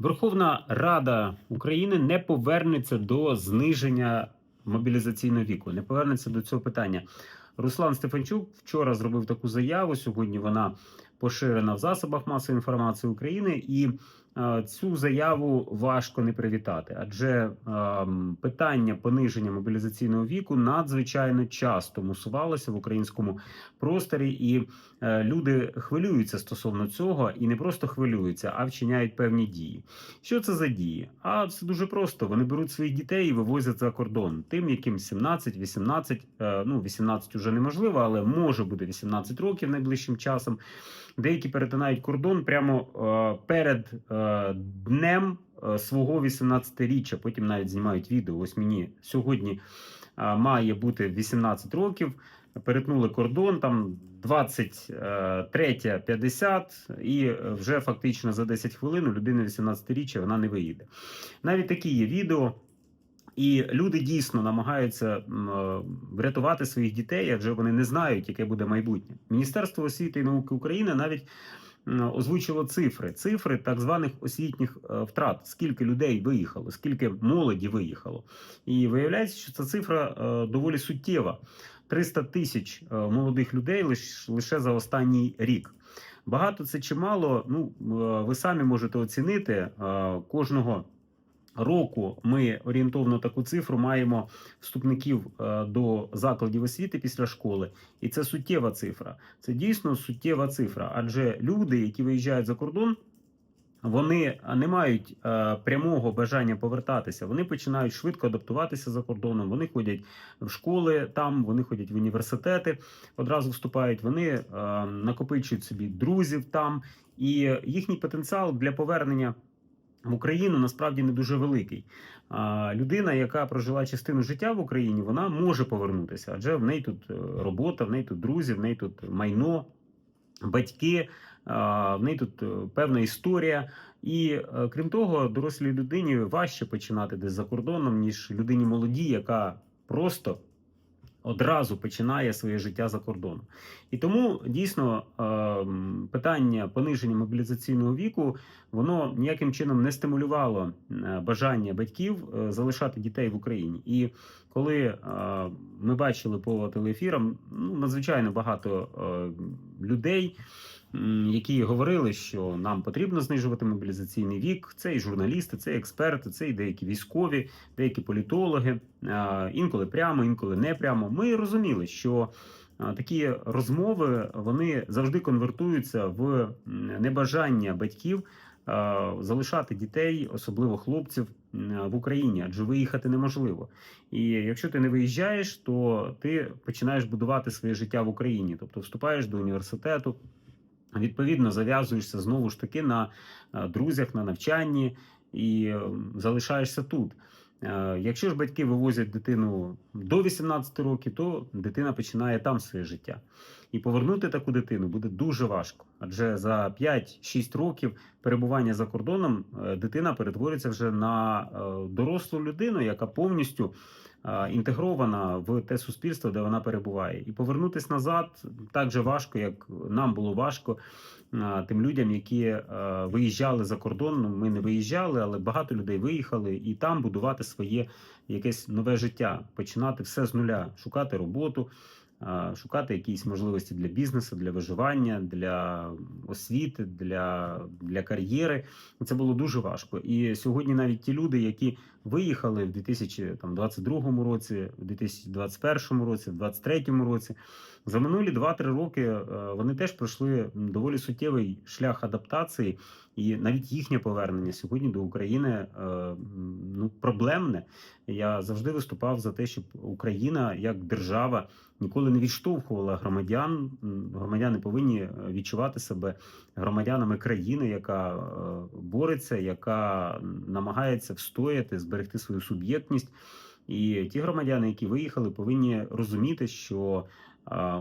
Верховна Рада України не повернеться до зниження мобілізаційного віку, не повернеться до цього питання. Руслан Стефанчук вчора зробив таку заяву. Сьогодні вона поширена в засобах масової інформації України, і цю заяву важко не привітати, адже е, питання пониження мобілізаційного віку надзвичайно часто мусувалося в українському просторі, і е, люди хвилюються стосовно цього, і не просто хвилюються, а вчиняють певні дії. Що це за дії? А це дуже просто. Вони беруть своїх дітей і вивозять за кордон. Тим, яким 17, 18, е, ну 18 вже неможливо, але може бути 18 років найближчим часом. Деякі перетинають кордон прямо е, перед е, днем е, свого 18-річчя. Потім навіть знімають відео. Ось мені сьогодні е, має бути 18 років. Перетнули кордон там 23.50 і вже фактично за 10 хвилин у людини 18-річчя вона не виїде. Навіть такі є відео. І люди дійсно намагаються е, врятувати своїх дітей, адже вони не знають, яке буде майбутнє. Міністерство освіти і науки України навіть озвучило цифри, цифри так званих освітніх е, втрат. Скільки людей виїхало, скільки молоді виїхало. І виявляється, що ця цифра е, доволі суттєва: 300 тисяч е, молодих людей лише, за останній рік. Багато це чимало. Ну е, ви самі можете оцінити е, кожного року ми орієнтовно таку цифру маємо вступників е, до закладів освіти після школи, і це суттєва цифра. Це дійсно суттєва цифра. Адже люди, які виїжджають за кордон, вони не мають е, прямого бажання повертатися. Вони починають швидко адаптуватися за кордоном. Вони ходять в школи там, вони ходять в університети, одразу вступають. Вони е, накопичують собі друзів там, і їхній потенціал для повернення в Україну насправді не дуже великий. А, людина, яка прожила частину життя в Україні, вона може повернутися, адже в неї тут е, робота, в неї тут друзі, в неї тут майно, батьки, в неї тут е, певна історія. І е, крім того, дорослій людині важче починати десь за кордоном, ніж людині молодій, яка просто одразу починає своє життя за кордоном. І тому дійсно ем, питання пониження мобілізаційного віку воно ніяким чином не стимулювало е, бажання батьків е, залишати дітей в Україні. І коли е, ми бачили по телеефірам, ну надзвичайно багато людей. Які говорили, що нам потрібно знижувати мобілізаційний вік, це і журналісти, це і експерти, це і деякі військові, деякі політологи, інколи прямо, інколи не прямо. Ми розуміли, що такі розмови вони завжди конвертуються в небажання батьків залишати дітей, особливо хлопців, в Україні, адже виїхати неможливо. І якщо ти не виїжджаєш, то ти починаєш будувати своє життя в Україні, тобто вступаєш до університету. Відповідно, зав'язуєшся знову ж таки на е, друзях, на навчанні і е, залишаєшся тут. Е, Якщо ж батьки вивозять дитину до 18 років, то дитина починає там своє життя. І повернути таку дитину буде дуже важко. Адже за 5-6 років перебування за кордоном е, дитина перетвориться вже на е, дорослу людину, яка повністю е, інтегрована в те суспільство, де вона перебуває. І повернутися назад так же важко, як нам було важко тим людям, які виїжджали за кордон. Ну, ми не виїжджали, але багато людей виїхали і там будувати своє якесь нове життя, починати все з нуля, шукати роботу. Шукати якісь можливості для бізнесу, для виживання, для освіти, для, для кар'єри. Це було дуже важко. І сьогодні навіть ті люди, які виїхали в 2022 році, в 2021 році, в 2023 році, за минулі 2-3 роки е, вони теж пройшли доволі суттєвий шлях адаптації, і навіть їхнє повернення сьогодні до України е, ну, проблемне. Я завжди виступав за те, щоб Україна як держава ніколи не відштовхувала громадян. Громадяни повинні е, відчувати себе громадянами країни, яка е, бореться, яка намагається встояти, зберегти свою суб'єктність. І ті громадяни, які виїхали, повинні розуміти, що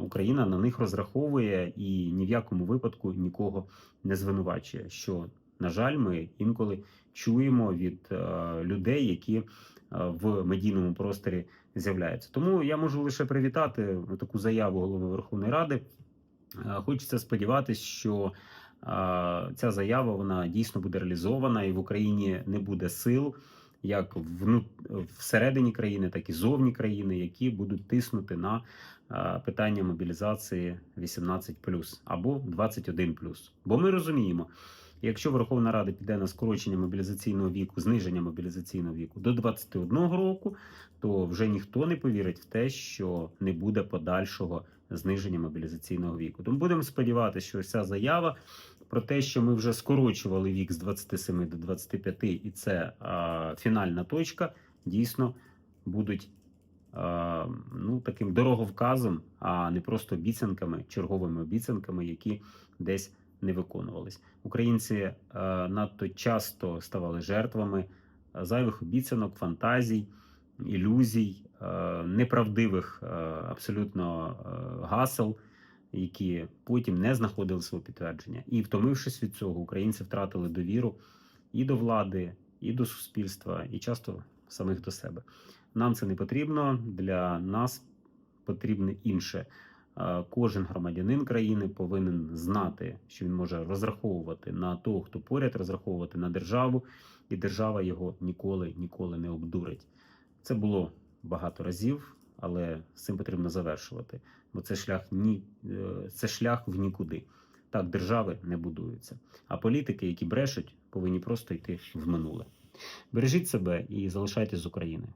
Україна на них розраховує і ні в якому випадку нікого не звинувачує. Що, на жаль, ми інколи чуємо від е, людей, які е, в медійному просторі з'являються. Тому я можу лише привітати таку заяву голови Верховної Ради. Е, Хочеться сподіватися, що ця заява вона дійсно буде реалізована, і в Україні не буде сил, як всередині країни, так і зовні країни, які будуть тиснути на а, питання мобілізації 18+, або 21+. Бо ми розуміємо, якщо Верховна Рада піде на скорочення мобілізаційного віку, зниження мобілізаційного віку до 21 року, то вже ніхто не повірить в те, що не буде подальшого зниження мобілізаційного віку. Тому будемо сподіватися, що ця заява про те, що ми вже скорочували вік з 27 до 25, і це а, фінальна точка, дійсно будуть ну, таким дороговказом, а не просто обіцянками, черговими обіцянками, які десь не виконувались. Українці е, надто часто ставали жертвами е, зайвих обіцянок, фантазій, ілюзій, е, неправдивих абсолютно гасел, які потім не знаходили свого підтвердження. І втомившись від цього, українці втратили довіру і до влади, і до суспільства, і часто самих до себе. Нам це не потрібно. Для нас потрібне інше. Е, Кожен громадянин країни повинен знати, що він може розраховувати на того, хто поряд, розраховувати на державу, і держава його ніколи ніколи не обдурить. Це було багато разів, але з цим потрібно завершувати, бо це шлях ні е, це шлях в нікуди. Так, держави не будуються. А політики, які брешуть, повинні просто йти в минуле. Бережіть себе і залишайтесь з України.